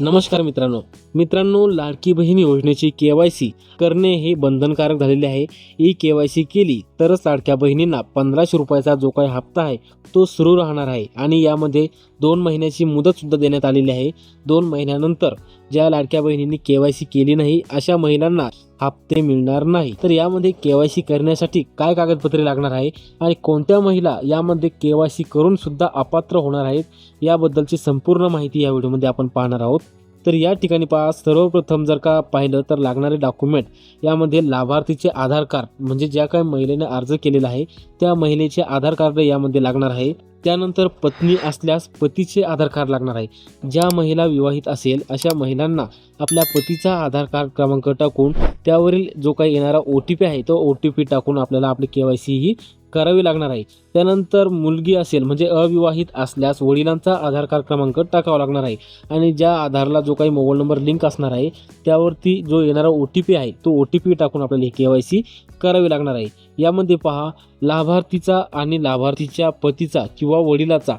नमस्कार मित्रांनो. मित्रांनो लाडकी बहीण योजनेची के वाय सी करणे हे बंधनकारक झालेले आहे. ई के वाय सी केली तरच लाडक्या बहिणींना पंधराशे रुपयाचा जो काही हप्ता आहे तो सुरू राहणार आहे. आणि यामध्ये दोन महिन्याची मुदतसुद्धा देण्यात आलेली आहे. दोन महिन्यानंतर ज्या लाडक्या बहिणींनी के वाय सी केली नाही अशा महिलांना हप्ते मिळणार नाही. तर यामध्ये के वाय सी करण्यासाठी काय कागदपत्रे लागणार आहे आणि कोणत्या महिला यामध्ये के वाय सी करून सुद्धा अपात्र होणार आहेत याबद्दलची संपूर्ण माहिती या व्हिडिओमध्ये आपण पाहणार आहोत. तर या ठिकाणी पहा सर्वप्रथम जर का पाहिलं तर लागणारे डॉक्युमेंट यामध्ये लाभार्थीचे आधार कार्ड म्हणजे ज्या काही महिलेने अर्ज केलेला आहे त्या महिलेचे आधार कार्ड यामध्ये लागणार आहे. त्यानंतर पत्नी असल्यास पतीचे आधार कार्ड लागणार आहे. ज्या महिला विवाहित असेल अशा महिलांना आपल्या पतीचा आधार कार्ड क्रमांक टाकून त्यावरील जो काही येणारा ओ टी पी आहे तो ओ टी पी टाकून आपल्याला आपली के वाय सी ही करावी लागणार आहे. त्यानंतर मुलगी असेल म्हणजे अविवाहित असल्यास वडिलांचा आधार कार्ड क्रमांक टाकावा लागणार आहे. आणि ज्या आधारला जो काही मोबाईल नंबर लिंक असणार आहे त्यावरती जो येणारा ओ टी पी आहे तो ओ टी पी टाकून आपल्याला ही के वाय सी करावी लागणार आहे. यामध्ये पहा लाभार्थीचा आणि लाभार्थीच्या पतीचा किंवा वडिलाचा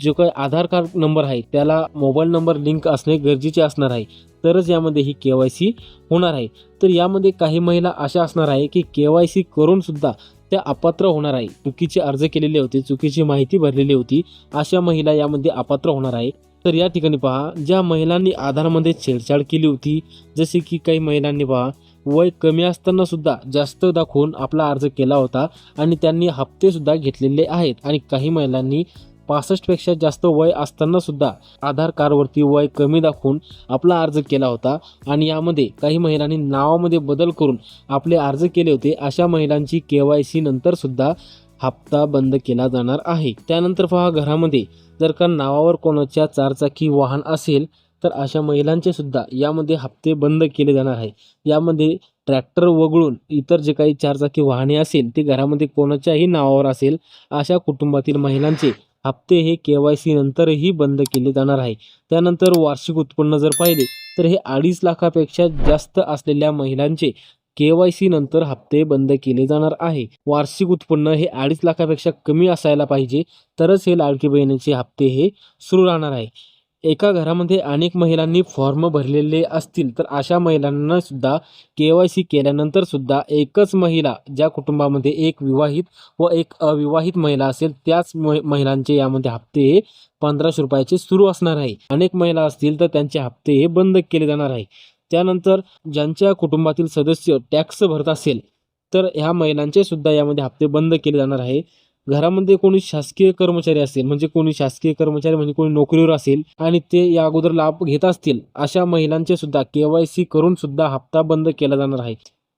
जो काही आधार कार्ड नंबर आहे त्याला मोबाईल नंबर लिंक असणे गरजेचे असणार आहे. तरच यामध्ये ही के वाय सी होणार आहे. तर यामध्ये काही महिला अशा असणार आहे की के वाय सी करूनसुद्धा त्या अपात्र होणार आहे. चुकीचे अर्ज केलेले होते चुकीची माहिती भरलेली होती अशा महिला यामध्ये अपात्र होणार आहे. तर या ठिकाणी पहा ज्या महिलांनी आधारमध्ये छेडछाड केली होती जसे की काही महिलांनी पहा वय कमी असताना सुद्धा जास्त दाखवून आपला अर्ज केला होता आणि त्यांनी हप्ते सुद्धा घेतलेले आहेत. आणि काही महिलांनी पासष्टपेक्षा जास्त वय असताना सुद्धा आधार कार्डवरती वय कमी दाखवून आपला अर्ज केला होता. आणि यामध्ये काही महिलांनी नावामध्ये बदल करून आपले अर्ज केले होते. अशा महिलांची के वाय सी नंतर सुद्धा हप्ता बंद केला जाणार आहे. त्यानंतर पहा घरामध्ये जर का नावावर कोणाच्या चारचाकी वाहन असेल तर अशा महिलांचे सुद्धा यामध्ये हप्ते बंद केले जाणार आहे. यामध्ये ट्रॅक्टर वगळून इतर जे काही चारचाकी वाहने असेल ते घरामध्ये कोणाच्याही नावावर असेल अशा कुटुंबातील महिलांचे हप्ते हे के वाय सी नंतरही बंद केले जाणार आहे. त्यानंतर वार्षिक उत्पन्न जर पाहिले तर हे अडीच लाखापेक्षा जास्त असलेल्या महिलांचे के वाय सी नंतर हप्ते बंद केले जाणार आहे. वार्षिक उत्पन्न हे अडीच लाखापेक्षा कमी असायला पाहिजे तरच हे लाडकी बहिणीचे हप्ते हे सुरू राहणार आहे. एका घरामध्ये अनेक महिलांनी फॉर्म भरलेले असतील तर अशा महिलांना सुद्धा के वाय सी केल्यानंतर सुद्धा एकच महिला ज्या कुटुंबामध्ये एक विवाहित व एक अविवाहित महिला असेल त्याच म- महिलांचे यामध्ये हप्ते हे पंधराशे रुपयाचे सुरू असणार आहे. अनेक महिला असतील तर त्यांचे हप्ते हे बंद केले जाणार आहे. त्यानंतर ज्यांच्या कुटुंबातील सदस्य टॅक्स भरत असेल तर ह्या महिलांचे सुद्धा यामध्ये हप्ते बंद केले जाणार आहे. घरामध्ये कोणी शासकीय कर्मचारी असेल म्हणजे कोणी शासकीय कर्मचारी म्हणजे कोणी नोकरीवर असेल आणि ते या अगोदर लाभ घेत असतील अशा महिलांचे सुद्धा के वाय सी करून सुद्धा हप्ता बंद केला जाणार आहे.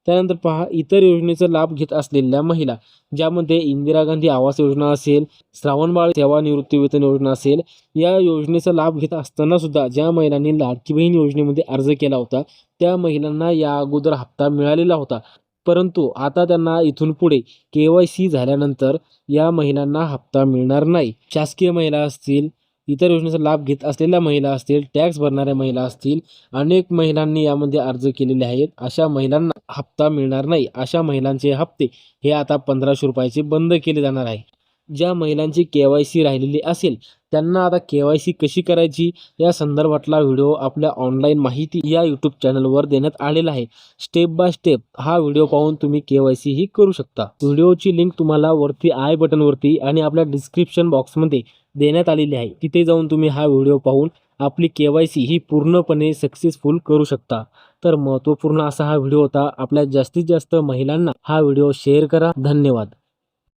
त्यानंतर पहा इतर योजनेचा लाभ घेत असलेल्या महिला ज्यामध्ये इंदिरा गांधी आवास योजना असेल श्रावणबाळ सेवानिवृत्ती वेतन योजना असेल या योजनेचा लाभ घेत असताना सुद्धा ज्या महिलांनी लाडकी बहीण योजनेमध्ये अर्ज केला होता त्या महिलांना या अगोदर हप्ता मिळालेला होता. परंतु आता त्यांना इथून पुढे के वाय सी झाल्यानंतर या महिलांना हप्ता मिळणार नाही. शासकीय महिला असतील इतर योजनेचा लाभ घेत असलेल्या महिला असतील टॅक्स भरणाऱ्या महिला असतील अनेक महिलांनी यामध्ये अर्ज केलेले आहेत. अशा महिलांना हप्ता मिळणार नाही. अशा महिलांचे हप्ते हे आता पंधराशे रुपयाचे बंद केले जाणार आहे. ज्या महिलांची के वाय सी राहिलेली असेल त्यांना आता के वाय सी कशी करायची? या संदर्भातला व्हिडिओ आपल्या ऑनलाईन माहिती या यूट्यूब चॅनलवर देण्यात आलेला आहे. स्टेप बाय स्टेप हा व्हिडिओ पाहून तुम्ही के वाय सी ही करू शकता. व्हिडिओची लिंक तुम्हाला वरती आय बटनवरती आणि आपल्या डिस्क्रिप्शन बॉक्समध्ये देण्यात आलेली आहे. तिथे जाऊन तुम्ही हा व्हिडिओ पाहून आपली के वाय सी ही पूर्णपणे सक्सेसफुल करू शकता. तर महत्त्वपूर्ण असा हा व्हिडिओ होता. आपल्या जास्तीत जास्त महिलांना हा व्हिडिओ शेअर करा. धन्यवाद.